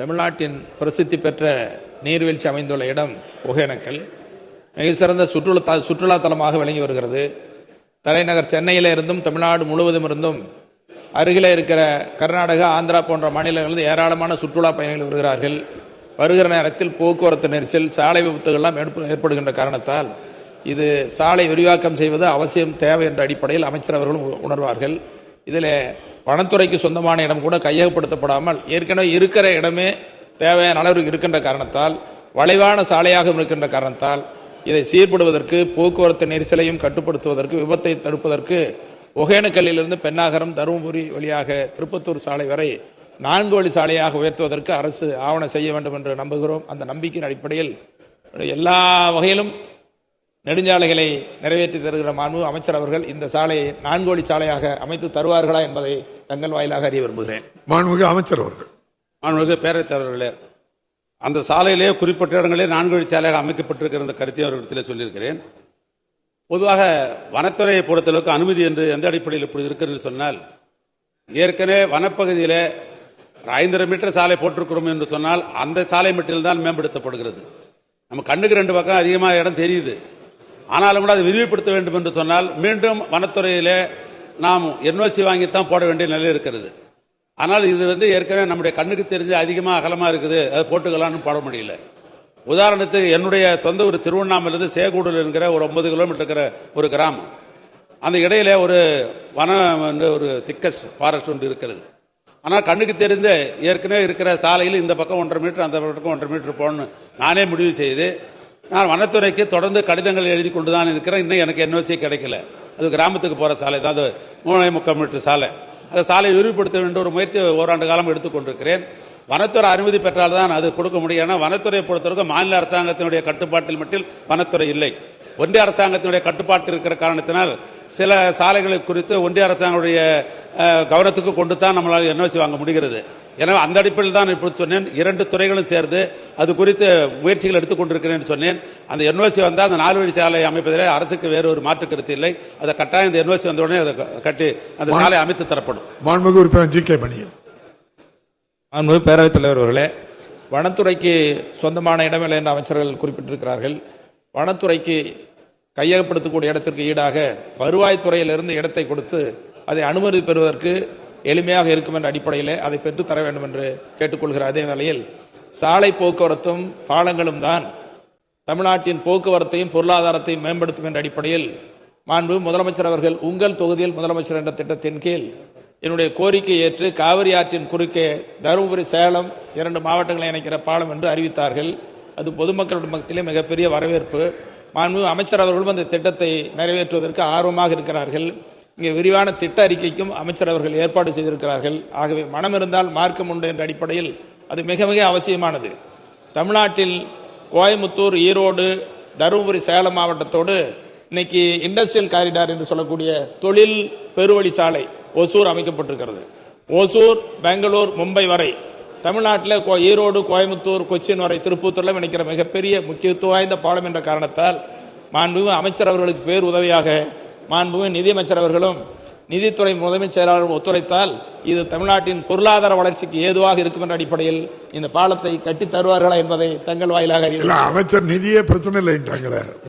தமிழ்நாட்டின் பிரசித்தி பெற்ற நீர்வீழ்ச்சி அமைந்துள்ள இடம் ஒகேனக்கல். மிக சிறந்த சுற்றுலா சுற்றுலா தலமாக விளங்கி வருகிறது. தலைநகர் சென்னையில் இருந்தும் தமிழ்நாடு முழுவதும் இருந்தும் அருகில் இருக்கிற கர்நாடகா ஆந்திரா போன்ற மாநிலங்களிலிருந்து ஏராளமான சுற்றுலா பயணிகள் வருகிறார்கள். வருகிற நேரத்தில் போக்குவரத்து நெரிசல் சாலை விபத்துகள்லாம் ஏற்படுகின்ற காரணத்தால் இது சாலை விரிவாக்கம் செய்வது அவசியம் தேவை என்ற அடிப்படையில் அமைச்சர் அவர்களும் உ- உணர்வார்கள். இதில் வனத்துறைக்கு சொந்தமான இடம் கூட கையகப்படுத்தப்படாமல் ஏற்கனவே இருக்கிற இடமே தேவையான அளவிற்கு இருக்கின்ற காரணத்தால் வளைவான சாலையாக இருக்கின்ற காரணத்தால் இதை சீர்படுவதற்கு போக்குவரத்து நெரிசலையும் கட்டுப்படுத்துவதற்கு விபத்தை தடுப்பதற்கு ஒகேனக்கல்லிலிருந்து பெண்ணாகரம் தருமபுரி வழியாக திருப்பத்தூர் சாலை வரை நான்கு வழி சாலையாக உயர்த்துவதற்கு அரசு ஆவணம் செய்ய வேண்டும் என்று நம்புகிறோம். அந்த நம்பிக்கையின் அடிப்படையில் எல்லா வகையிலும் நெடுஞ்சாலைகளை நிறைவேற்றி தருகிற மாண்பு அமைச்சர் அவர்கள் இந்த சாலையை நான்கு வழி சாலையாக அமைத்து தருவார்களா என்பதை தங்கள் வாயிலாக அறிய விரும்புகிறேன். மாண்புமிகு அமைச்சர் அவர்கள். மாண்புமிகு பேரவைத் தலைவர்களே அந்த சாலையிலே குறிப்பிட்ட இடங்களே நான்கு வழி சாலையாக அமைக்கப்பட்டிருக்கிற இந்த கருத்தை அவர்களிடத்தில் சொல்லியிருக்கிறேன். பொதுவாக வனத்துறையை பொறுத்தளவுக்கு அனுமதி என்று எந்த அடிப்படையில் இப்படி இருக்கிறது சொன்னால் ஏற்கனவே வனப்பகுதியில் ஒரு ஐந்தரை மீட்டர் சாலை போட்டிருக்கிறோம் என்று சொன்னால் அந்த சாலை மட்டில் தான் மேம்படுத்தப்படுகிறது. நம்ம கண்ணுக்கு ரெண்டு பக்கம் அதிகமாக இடம் தெரியுது. ஆனாலும் கூட அதை விரிவுபடுத்த வேண்டும் என்று சொன்னால் மீண்டும் வனத்துறையிலே நாம் என்ஓசி வாங்கித்தான் போட வேண்டிய நிலை இருக்கிறது. ஆனால் இது வந்து ஏற்கனவே நம்முடைய கண்ணுக்கு தெரிஞ்சு அதிகமாக அகலமாக இருக்குது. அது போட்டுக்கலாம்னு போட முடியல. உதாரணத்துக்கு என்னுடைய சொந்த ஊர் திருவண்ணாமலேருந்து சேகூடல் என்கிற ஒரு ஒன்பது கிலோமீட்டர் இருக்கிற ஒரு கிராமம். அந்த இடையில ஒரு வனம் வந்து ஒரு திக்கஸ் ஃபாரஸ்ட் ஒன்று இருக்கிறது. ஆனால் கண்ணுக்கு தெரிந்த ஏற்கனவே இருக்கிற சாலையில் இந்த பக்கம் ஒன்றரை மீட்டர் அந்த பக்கம் ஒன்றரை மீட்டர் போகணும்னு நானே முடிவு செய்து நான் வனத்துறைக்கு தொடர்ந்து கடிதங்கள் எழுதி கொண்டு தான் இருக்கிறேன். இன்னும் எனக்கு என்ஓசி கிடைக்கல. அது கிராமத்துக்கு போகிற சாலை தான். அது மூணே முக்கால் மீட்டர் சாலை. அந்த சாலையை விரிவுபடுத்த வேண்டும் ஒரு முயற்சி ஓராண்டு காலம் எடுத்துக்கொண்டிருக்கிறேன் வனத்துறை அனுமதி பெற்றால்தான் அது கொடுக்க முடியும். ஏன்னா வனத்துறையை பொறுத்தவரைக்கும் மாநில அரசாங்கத்தினுடைய கட்டுப்பாட்டில் மட்டும் வனத்துறை இல்லை. ஒன்றிய அரசாங்கத்தினுடைய கட்டுப்பாட்டு இருக்கிற காரணத்தினால் சில சாலைகளை குறித்து ஒன்றிய அரசாங்கத்துடைய கவனத்துக்கு கொண்டு தான் நம்மளால் என்ஓசி வாங்க முடிகிறது. எனவே அந்த அடிப்படையில் தான் இப்படி சொன்னேன். இரண்டு துறைகளும் சேர்ந்து அது குறித்து முயற்சிகள் எடுத்துக்கொண்டிருக்கிறேன் சொன்னேன். அந்த என்ஓசி வந்தால் அந்த நாலு வழி சாலை அமைப்பதிலே அரசுக்கு வேறு ஒரு மாற்று கருத்து இல்லை. அதை கட்டாயம் இந்த என்ஓசி வந்த உடனே அதை கட்டி அந்த சாலை அமைத்து தரப்படும். மாண்புமிகு உறுப்பினர் ஜி கே மணியன். அன்பு பேரவைத் தலைவர் அவர்களே வனத்துறைக்கு சொந்தமான இடமில்லை என்று அமைச்சர்கள் குறிப்பிட்டிருக்கிறார்கள். வனத்துறைக்கு கையகப்படுத்தக்கூடிய இடத்திற்கு ஈடாக வருவாய்த்துறையிலிருந்து இடத்தை கொடுத்து அதை அனுமதி பெறுவதற்கு எளிமையாக இருக்கும் என்ற அடிப்படையில் அதை பெற்று தர வேண்டும் என்று கேட்டுக்கொள்கிற அதே வேளையில் சாலை போக்குவரத்தும் பாலங்களும் தான் தமிழ்நாட்டின் போக்குவரத்தையும் பொருளாதாரத்தையும் மேம்படுத்தும் என்ற அடிப்படையில் மாண்பு முதலமைச்சர் அவர்கள் உங்கள் தொகுதியில் முதலமைச்சர் என்ற திட்டத்தின் கீழ் என்னுடைய கோரிக்கை ஏற்று காவிரி ஆற்றின் குறுக்கே தருமபுரி சேலம் இரண்டு மாவட்டங்களை இணைக்கிற பாலம் என்று அறிவித்தார்கள். அது பொதுமக்களுடைய மத்தியிலே மிகப்பெரிய வரவேற்பு. மாண்பு அமைச்சர் அவர்களும் அந்த திட்டத்தை நிறைவேற்றுவதற்கு ஆர்வமாக இருக்கிறார்கள். இங்கே விரிவான திட்ட அறிக்கைக்கும் அமைச்சர் அவர்கள் ஏற்பாடு செய்திருக்கிறார்கள். ஆகவே மனம் இருந்தால் மார்க்கம் உண்டு என்ற அடிப்படையில் அது மிக மிக அவசியமானது. தமிழ்நாட்டில் கோயமுத்தூர் ஈரோடு தருமபுரி சேலம் மாவட்டத்தோடு இன்னைக்கு இண்டஸ்ட்ரியல் காரிடார் என்று சொல்லக்கூடிய தொழில் பெருவழிச்சாலை ஒசூர் அமைக்கப்பட்டிருக்கிறது. ஒசூர் பெங்களூர் மும்பை வரை தமிழ்நாட்டில் கோ- ஈரோடு கோயமுத்தூர் கொச்சின் வரை திருப்பூத்தூரில் இணைக்கிற மிகப்பெரிய முக்கியத்துவம் வாய்ந்த பாலம் என்ற காரணத்தால் மாண்பு அமைச்சர் அவர்களுக்கு பேர் உதவியாக மாண்புமிகு நிதியமைச்சர் அவர்களும் நிதித்துறை முதன்மைச் செயலாளர் ஒத்துழைத்தால் இது தமிழ்நாட்டின் பொருளாதார வளர்ச்சிக்கு ஏதுவாக இருக்கும் என்ற அடிப்படையில் இந்த பாலத்தை கட்டித் தருவார்களா என்பதை தங்கள் வாயிலாக அறிய அமைச்சர் நிதியே பிரச்சனை இல்லைன்றாங்களே